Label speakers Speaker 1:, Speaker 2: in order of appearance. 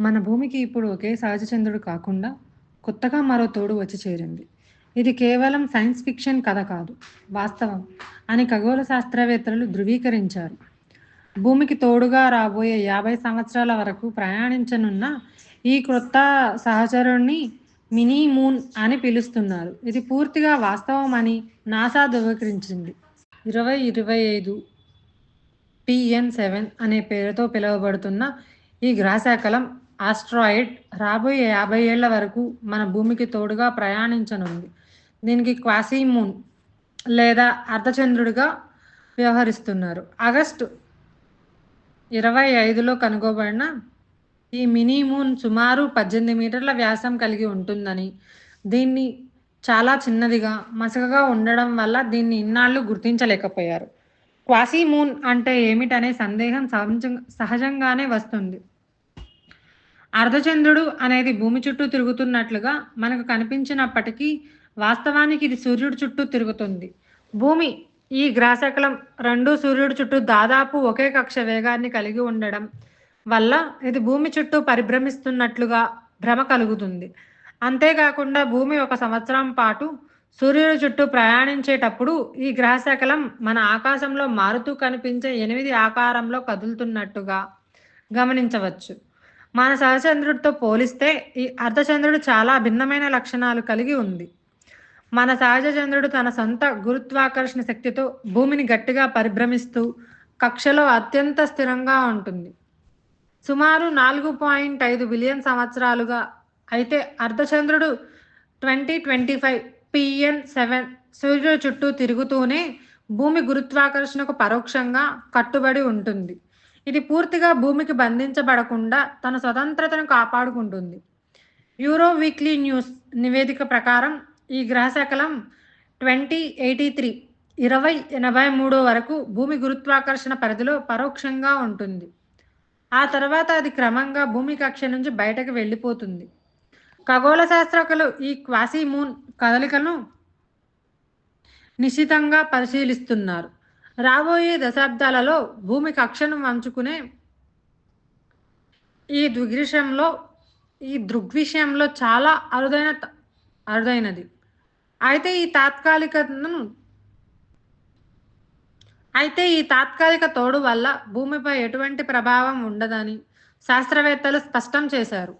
Speaker 1: మన భూమికి ఇప్పుడు ఒకే సహజ చంద్రుడు కాకుండా కొత్తగా మరో తోడు వచ్చి చేరింది. ఇది కేవలం సైన్స్ ఫిక్షన్ కథ కాదు వాస్తవం అని ఖగోళ శాస్త్రవేత్తలు ధృవీకరించారు. భూమికి తోడుగా రాబోయే యాభై సంవత్సరాల వరకు ప్రయాణించనున్న ఈ క్రొత్త సహచరుణ్ణి మినీ మూన్ అని పిలుస్తున్నారు. ఇది పూర్తిగా వాస్తవం అని నాసా ధృవీకరించింది. ఇరవై ఇరవై ఐదు పిఎన్ సెవెన్ అనే పేరుతో పిలువబడుతున్న ఈ గ్రహశాకలం ఆస్ట్రాయిడ్ రాబోయే యాభై ఏళ్ళ వరకు మన భూమికి తోడుగా ప్రయాణించనుంది. దీనికి క్వాసీ మూన్ లేదా అర్ధచంద్రుడిగా వ్యవహరిస్తున్నారు. ఆగస్టు ఇరవై ఐదులో కనుగోబడిన ఈ మినీ మూన్ సుమారు పద్దెనిమిది మీటర్ల వ్యాసం కలిగి ఉంటుందని దీన్ని చాలా చిన్నదిగా మసకగా ఉండడం వల్ల దీన్ని ఇన్నాళ్ళు గుర్తించలేకపోయారు. క్వాసీ మూన్ అంటే ఏమిటనే సందేహం సహజంగానే వస్తుంది. అర్ధచంద్రుడు అనేది భూమి చుట్టూ తిరుగుతున్నట్లుగా మనకు కనిపించినప్పటికీ వాస్తవానికి ఇది సూర్యుడి చుట్టూ తిరుగుతుంది. భూమి ఈ గ్రాసకలం రెండు సూర్యుడి చుట్టూ దాదాపు ఒకే కక్ష వేగాన్ని కలిగి ఉండడం వల్ల ఇది భూమి చుట్టూ పరిభ్రమిస్తున్నట్లుగా భ్రమ కలుగుతుంది. అంతేకాకుండా భూమి ఒక సంవత్సరం పాటు సూర్యుడి చుట్టూ ప్రయాణించేటప్పుడు ఈ గ్రహశకలం మన ఆకాశంలో మారుతూ కనిపించే ఎనిమిది ఆకారంలో కదులుతున్నట్టుగా గమనించవచ్చు. మన సహచంద్రుడితో పోలిస్తే ఈ అర్ధచంద్రుడు చాలా భిన్నమైన లక్షణాలు కలిగి ఉంది. మన సహజ చంద్రుడు తన సొంత గురుత్వాకర్షణ శక్తితో భూమిని గట్టిగా పరిభ్రమిస్తూ కక్షలో అత్యంత స్థిరంగా ఉంటుంది. సుమారు నాలుగు పాయింట్ ఐదు బిలియన్ సంవత్సరాలుగా అయితే అర్ధచంద్రుడు twenty twenty five PN seven సూర్యుడు చుట్టూ తిరుగుతూనే భూమి గురుత్వాకర్షణకు పరోక్షంగా కట్టుబడి ఉంటుంది. ఇది పూర్తిగా భూమికి బంధించబడకుండా తన స్వతంత్రతను కాపాడుకుంటుంది. యూరో వీక్లీ న్యూస్ నివేదిక ప్రకారం ఈ గ్రహశకలం ట్వంటీ ఎయిటీ త్రీ ఇరవై ఎనభై మూడు వరకు భూమి గురుత్వాకర్షణ పరిధిలో పరోక్షంగా ఉంటుంది. ఆ తర్వాత అది క్రమంగా భూమి కక్ష నుంచి బయటకు వెళ్ళిపోతుంది. ఖగోళ శాస్త్రకులు ఈ క్వాసీ మూన్ కదలికను నిశ్చితంగా పరిశీలిస్తున్నారు. రాబోయే దశాబ్దాలలో భూమి కక్షను వంచుకునే ఈ దృగ్విషయంలో ఈ దృగ్విషయంలో చాలా అరుదైన అరుదైనది. అయితే ఈ తాత్కాలికతను అయితే ఈ తాత్కాలిక తోడు వల్ల భూమిపై ఎటువంటి ప్రభావం ఉండదని శాస్త్రవేత్తలు స్పష్టం చేశారు.